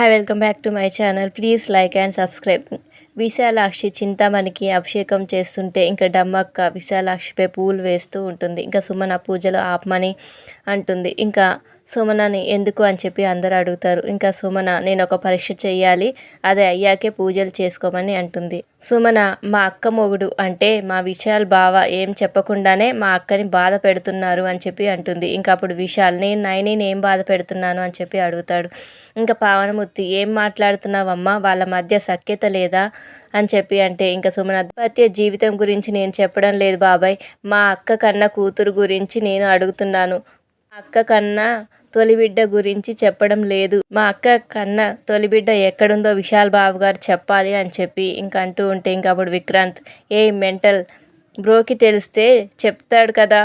Hi, welcome back to my channel. Please like and subscribe. Vishalakshi చింతామణికి అభిషేకం చేస్తుంటే ఇంకా డమ్మక్క విశాలాక్షిపై పూలు వేస్తూ ఉంటుంది. ఇంకా సుమన పూజలు ఆపమని అంటుంది. ఇంకా సుమనని ఎందుకు అని చెప్పి అందరు అడుగుతారు. ఇంకా సుమన నేను ఒక పరీక్ష చేయాలి. అది అయ్యాకే పూజలు చేసుకోమని అంటుంది. సుమన మా అక్క మొగుడు అంటే మా విశాల్ బావ ఏం చెప్పకుండానే మా అక్కని బాధ పెడుతున్నారు అని చెప్పి అంటుంది. ఇంకా అప్పుడు విశాల్ నేను నైని ఏం బాధ పెడుతున్నాను అని చెప్పి అడుగుతాడు. ఇంకా పావనమూర్తి ఏం మాట్లాడుతున్నావమ్మా? వాళ్ళ మధ్య సఖ్యత లేదా? అని చెప్పి అంటే ఇంకా సుమన్ దాంపత్య జీవితం గురించి నేను చెప్పడం లేదు బాబాయ్. మా అక్క కన్న కూతురు గురించి నేను అడుగుతున్నాను. మా అక్క కన్నా తొలి బిడ్డ గురించి చెప్పడం లేదు. మా అక్క కన్న తొలి బిడ్డ ఎక్కడుందో విశాల్ బాబు గారు చెప్పాలి అని చెప్పి ఇంక అంటూ ఉంటే ఇంక అప్పుడు విక్రాంత్ ఏ మెంటల్ బ్రోకి తెలిస్తే చెప్తాడు కదా.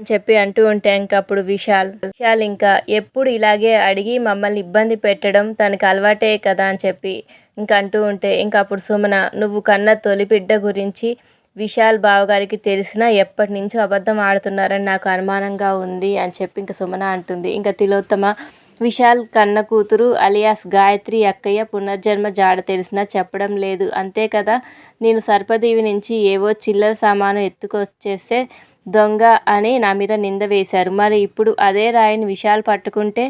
అని చెప్పి అంటూ ఉంటే ఇంక అప్పుడు విశాల్. విశాల్ ఇంకా ఎప్పుడు ఇలాగే అడిగి మమ్మల్ని ఇబ్బంది పెట్టడం తనకి అలవాటే కదా అని చెప్పి ఇంక అంటూ ఉంటే ఇంక అప్పుడు సుమన నువ్వు కన్న తొలి బిడ్డ గురించి విశాల్ బావగారికి తెలిసినా ఎప్పటి నుంచో అబద్ధం ఆడుతున్నారని నాకు అనుమానంగా ఉంది అని చెప్పి ఇంకా సుమన అంటుంది. ఇంకా తిలోత్తమ విశాల్ కన్న కూతురు అలియాస్ గాయత్రి అక్కయ్య పునర్జన్మ జాడ తెలిసినా చెప్పడం లేదు. అంతే కదా? నేను సర్పదీవి నుంచి ఏవో చిల్లర సామాను ఎత్తుకొచ్చేస్తే దొంగ అని నా మీద నింద వేశారు. మరి ఇప్పుడు అదే రాయిని విశాల్ పట్టుకుంటే?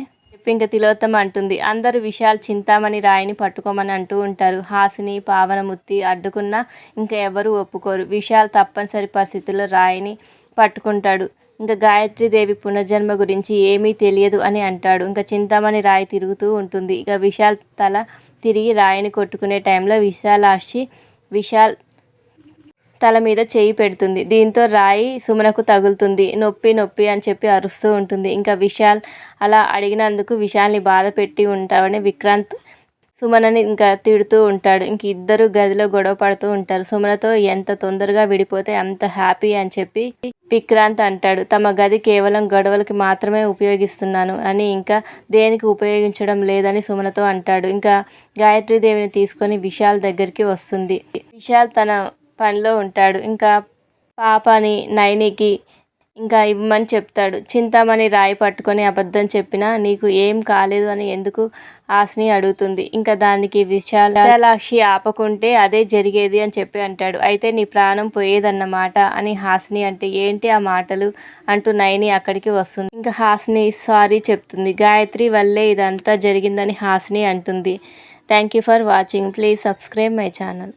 ఇంక తిలోత్తమ అంటుంది. అందరూ విశాల్ చింతామణి రాయిని పట్టుకోమని అంటూ ఉంటారు. హాసిని పావనముత్తి అడ్డుకున్నా ఇంకా ఎవరు ఒప్పుకోరు. విశాల్ తప్పనిసరి పరిస్థితుల్లో రాయిని పట్టుకుంటాడు. ఇంకా గాయత్రీదేవి పునర్జన్మ గురించి ఏమీ తెలియదు అని అంటాడు. ఇంకా చింతామణి రాయి తిరుగుతూ ఉంటుంది. ఇక విశాల్ తల తిరిగి రాయిని కొట్టుకునే టైంలో విశాలాక్షి విశాల్ తల మీద చేయి పెడుతుంది. దీంతో రాయి సుమనకు తగులుతుంది. నొప్పి నొప్పి అని చెప్పి అరుస్తూ ఉంటుంది. ఇంకా విశాల్ అలా అడిగినందుకు విశాల్ని బాధ పెట్టి ఉంటావని విక్రాంత్ సుమనని ఇంకా తిడుతూ ఉంటాడు. ఇంక ఇద్దరు గదిలో గొడవ పడుతూ ఉంటారు. సుమనతో ఎంత తొందరగా విడిపోతే అంత హ్యాపీ అని చెప్పి విక్రాంత్ అంటాడు. తమ గది కేవలం గొడవలకి మాత్రమే ఉపయోగిస్తున్నాను అని ఇంకా దేనికి ఉపయోగించడం లేదని సుమనతో అంటాడు. ఇంకా గాయత్రీదేవిని తీసుకొని విశాల్ దగ్గరికి వస్తుంది. విశాల్ తన పనిలో ఉంటాడు. ఇంకా పాపని నైనికి ఇంకా ఇవ్వమని చెప్తాడు. చింతామణి రాయి పట్టుకొని అబద్ధం చెప్పినా నీకు ఏం కాలేదు అని ఎందుకు ఆశని అడుగుతుంది. ఇంకా దానికి విశాల విశాలాక్షి ఆపకుంటే అదే జరిగేది అని చెప్పి అంటాడు. అయితే నీ ప్రాణం పోయేదన్నమాట అని హాస్ని అంటే ఏంటి ఆ మాటలు అంటూ నయని అక్కడికి వస్తుంది. ఇంకా హాస్ని సారీ చెప్తుంది. గాయత్రి వల్లే ఇదంతా జరిగిందని హాసిని అంటుంది. Thank you for watching. Please subscribe my channel.